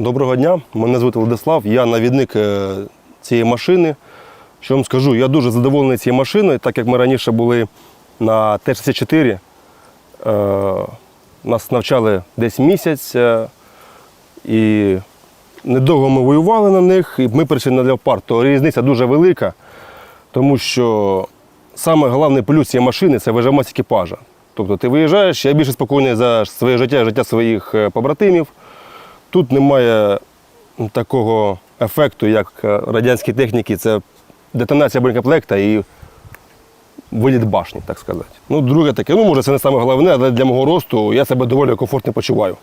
Доброго дня, мене звати Владислав, я навідник е, цієї машини. Що вам скажу, я дуже задоволений цією машиною, так як ми раніше були на Т-64. Е, Нас навчали десь місяць, е, і недовго ми воювали на них, і ми перейшли на леопард. То різниця дуже велика, тому що саме головний плюс цієї машини це вижимасть екіпажа. Тобто ти виїжджаєш, я більше спокійний за своє життя, життя своїх побратимів. Тут немає такого ефекту, як е, радянські техніки, це детонація бронекомплекта і виліт башні, так сказати. Ну, друге таке, ну може це не саме головне, але для мого росту я себе доволі комфортно почуваю.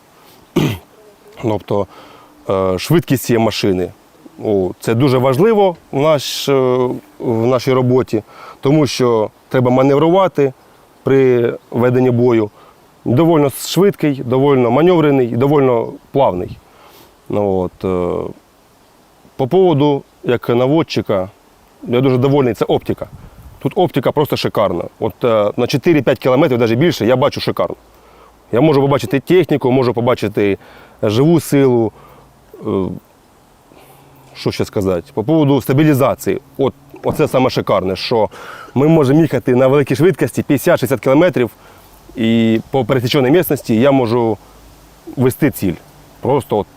тобто е, швидкість цієї машини. О, це дуже важливо в, наш, е, в нашій роботі, тому що треба маневрувати при веденні бою. Довольно швидкий, довольно маневрений, довольно плавний. Ну, от, е, по поводу як наводчика, я дуже довольний, це оптика. Тут оптика просто шикарна. От е, на 4-5 кілометрів, навіть більше, я бачу шикарно. Я можу побачити техніку, можу побачити живу силу. Е, Що ще сказати? По поводу стабілізації. От, оце саме шикарне, що ми можемо їхати на великій швидкості 50-60 кілометрів, і по пересіченій місцевості я можу вести ціль. Просто от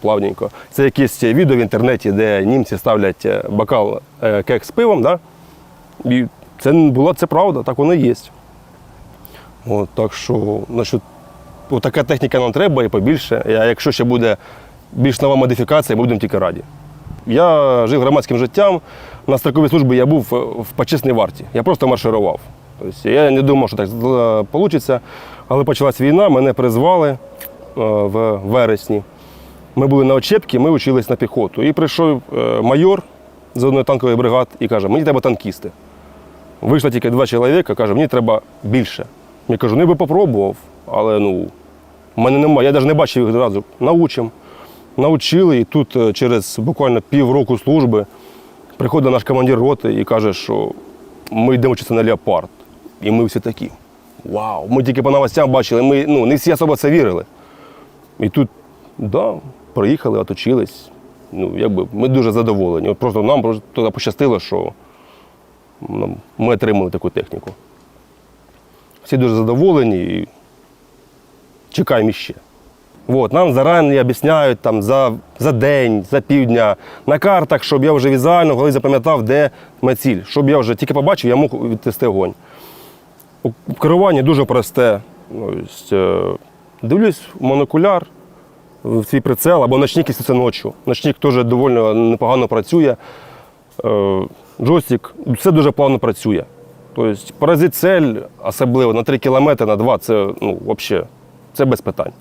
плавненько. Це якесь відео в інтернеті, де німці ставлять е, бокал е, кек з пивом. Да? І це була це правда, так воно і є. От, так що, значить, така техніка нам треба і побільше. А якщо ще буде більш нова модифікація, будемо тільки раді. Я жив громадським життям. На строковій службі я був е, в почесній варті. Я просто марширував. Тобто я не думав, що так вийде. Але почалась війна, мене призвали е, в вересні. Ми були на очепці, ми вчились на піхоту. І прийшов е, майор з одної танкової бригади і каже, мені треба танкісти. Вийшло тільки два чоловіка, каже, мені треба більше. Я кажу, ну я би попробував, але ну, в мене немає. Я навіть не бачив їх одразу. Научимо. Научили, і тут е, через буквально півроку служби приходить наш командир роти і каже, що ми йдемо вчитися на леопард. І ми всі такі. Вау! Ми тільки по новостям бачили, ми ну, не всі особо це вірили. І тут, да, приїхали, оточились. Ну, якби, ми дуже задоволені. От просто нам просто пощастило, що ну, ми отримали таку техніку. Всі дуже задоволені і чекаємо іще. От, нам зарані об'ясняють там, за, за день, за півдня на картах, щоб я вже візуально голові запам'ятав, де моя ціль. Щоб я вже тільки побачив, я мог відвести огонь. Керування дуже просте. Ну, е, Дивлюсь монокуляр, в свій прицел або ночник, якщо це ночі. Ночник теж доволі непогано працює. Е, Джойстик, все дуже плавно працює. Тобто поразити цель, особливо на 3 кілометри, на 2, це ну, взагалі, це без питань.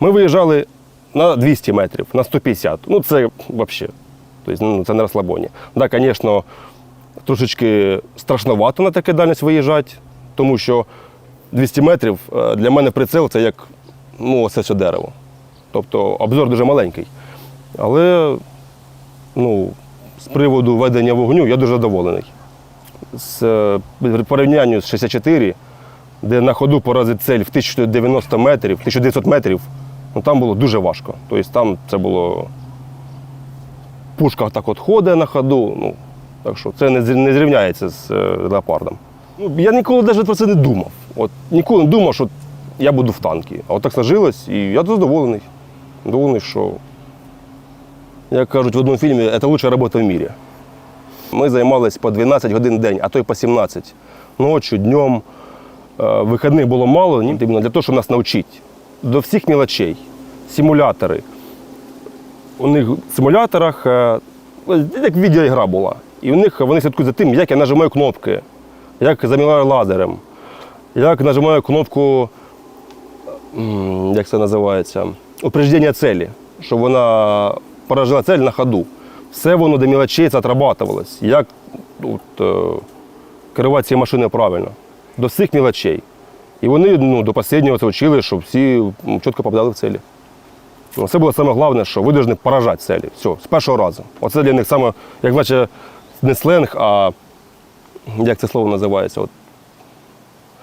Ми виїжджали на 200 метрів, на 150. Ну це взагалі. Тобто, ну, це не розслабоні. Так, да, звісно, трошечки страшновато на таке дальність виїжджати, тому що 200 метрів е, для мене прицел це як ну, оце все дерево. Тобто обзор дуже маленький. Але ну, з приводу ведення вогню я дуже задоволений. З е, в порівнянні з 64, де на ходу поразити цель в 1090 метрів, 1900 метрів, ну там було дуже важко. Тобто там це було. Пушка так от ходить на ходу. Ну, так що це не, зрівняється з е, леопардом. Ну, я ніколи навіть про це не думав. От, ніколи не думав, що я буду в танкі. А от так сложилось, і я задоволений. Задоволений, що, як кажуть в одному фільмі, це лучша робота в мірі. Ми займалися по 12 годин в день, а то й по 17. Ночі, днем. Е, Вихідних було мало, іменно для того, щоб нас навчити. До всіх мілочей. Симулятори. У них в симуляторах е, як відеоігра була. І у них вони слідкують за тим, як я нажимаю кнопки, як замінаю лазером, як нажимаю кнопку, як це називається, упреждення цілі, щоб вона поражила цель на ходу. Все воно до мілочей це отрабатувалось. Як от, е, керувати цією машиною правильно. До всіх мілочей. І вони ну, до останнього це вчили, щоб всі чітко попадали в цілі. Ну, Це було саме головне, що ви повинні поражати целі. Все, з першого разу. Оце для них саме, як наче не сленг, а як це слово називається? От.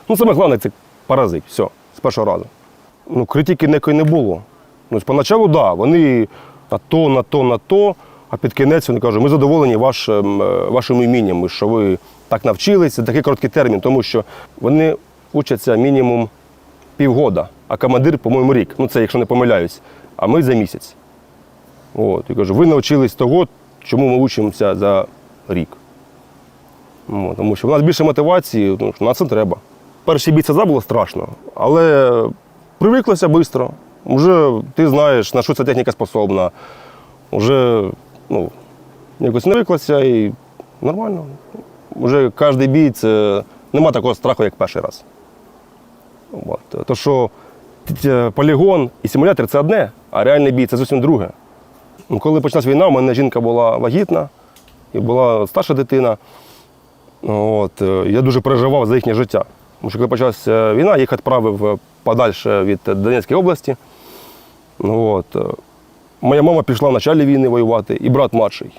Ну, саме головне це поразити. Все, з першого разу. Ну, критики ніякої не було. Ну, спочатку, так, да, вони на то, на то, на то. А під кінець він каже, ми задоволені вашим, е, вашим умінням, що ви так навчилися, такий короткий термін, тому що вони учаться мінімум півгода, а командир, по-моєму, рік. Ну це якщо не помиляюсь, а ми за місяць. От, і кажу, ви навчились того, чому ми учимося за рік. Тому що в нас більше мотивації, ну, що на це треба. Перший бій ЦЗА було страшно, але привиклося швидко. Вже ти знаєш, на що ця техніка способна. Вже ну, якось навиклося і нормально. Вже кожен бій це нема такого страху, як перший раз. От. То, що полігон і симулятор це одне, а реальний бій це зовсім друге. Коли почалась війна, у мене жінка була вагітна і була старша дитина. От, е, я дуже переживав за їхнє життя. Тому що коли почалася війна, їх відправив е, подальше від Донецької області. От. е, Моя мама пішла в началі війни воювати, і брат младший.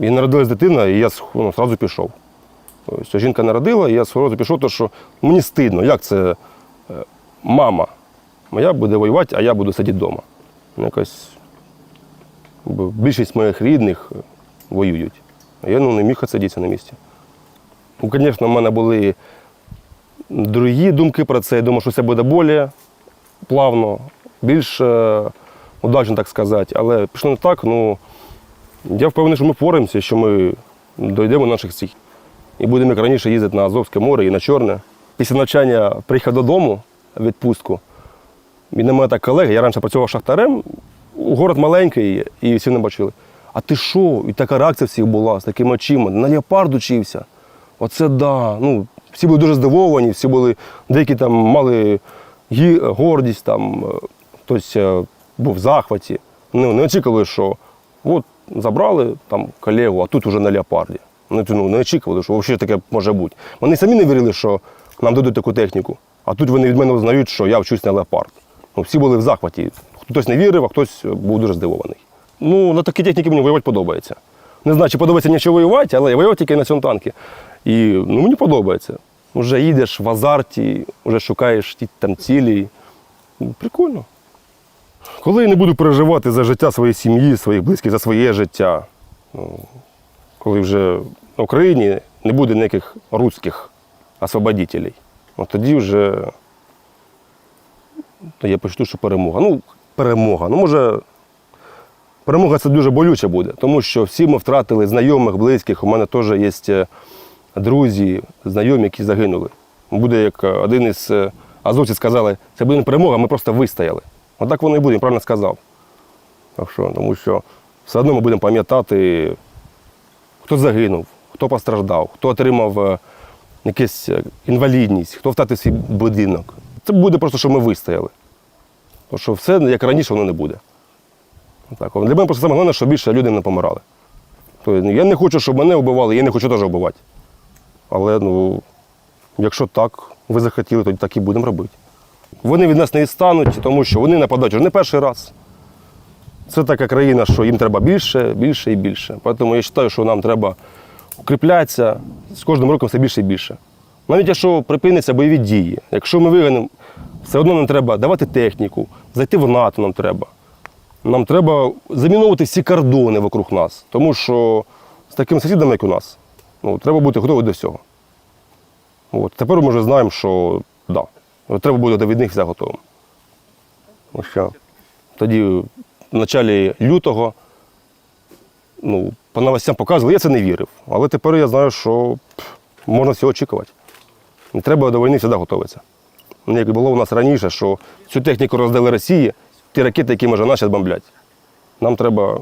І народилась дитина, і я ну, одразу пішов. Тобто жінка народила, і я одразу пішов, тому що мені стидно, як це мама моя буде воювати, а я буду сидіти вдома. Якось більшість моїх рідних воюють. Я ну, не міг сидіти на місці. Ну, звісно, в мене були другі думки про це. Я думав, що все буде більш плавно, більш е, удачно, так сказати. Але пішло не так. Ну, я впевнений, що ми впораємося, що ми дійдемо до наших цілей. І будемо як раніше їздити на Азовське море і на Чорне. Після навчання приїхав додому в відпустку. І на мене так колеги, я раніше працював шахтарем, город маленький, і всі не бачили. А ти що? І така реакція всіх була з такими очима. На леопард учився. Оце да. Ну, всі були дуже здивовані, всі були, деякі там мали гі- гордість, там, е, хтось е, був в захваті. Ну, не очікували, що от забрали там колегу, а тут уже на леопарді. Вони ну, не очікували, що взагалі таке може бути. Вони самі не вірили, що нам дадуть таку техніку. А тут вони від мене узнають, що я вчусь на леопард. Ну, всі були в захваті. Хтось не вірив, а хтось був дуже здивований. Ну, на такій техніці мені воювати подобається. Не знаю, чи подобається ще воювати, але я воював тільки на цьому танку. І ну, мені подобається. Вже їдеш в азарті, вже шукаєш ті там цілі. Ну, Прикольно. Коли я не буду переживати за життя своєї сім'ї, своїх близьких, за своє життя, ну, коли вже на Україні не буде ніяких руських освободителей, от тоді вже я почну, що перемога. Ну, перемога. Ну, може, перемога це дуже болюче буде, тому що всі ми втратили знайомих, близьких. У мене теж є е, друзі, знайомі, які загинули. Буде як е, один із е, азовців сказали, це буде не перемога, ми просто вистояли. Отак воно і буде, він правильно сказав. Так що, тому що все одно ми будемо пам'ятати, хто загинув, хто постраждав, хто отримав якусь інвалідність, хто втратив свій будинок. Це буде просто, що ми вистояли. Тому що все, як раніше, воно не буде. Так, для мене просто саме головне, щоб більше люди не помирали. Тобто, я не хочу, щоб мене вбивали, я не хочу теж вбивати. Але ну, якщо так, ви захотіли, то так і будемо робити. Вони від нас не відстануть, тому що вони нападають вже не перший раз. Це така країна, що їм треба більше, більше і більше. Тому я вважаю, що нам треба укріплятися з кожним роком все більше і більше. Навіть якщо припиняться бойові дії, якщо ми вигинемо, все одно нам треба давати техніку, зайти в НАТО нам треба. Нам треба заміновувати всі кордони вокруг нас, тому що з такими сусідами, як у нас, ну, треба бути готовим до всього. От. Тепер ми вже знаємо, що да, треба бути від них все готовим. Що тоді в началі лютого ну, по новостям показували, я це не вірив. Але тепер я знаю, що можна всього очікувати. Не треба до війни завжди готуватися. Як було у нас раніше, що цю техніку роздали Росії, ті ракети, які може зараз бомблять. Нам треба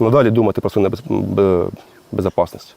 надалі думати про свою безпечність.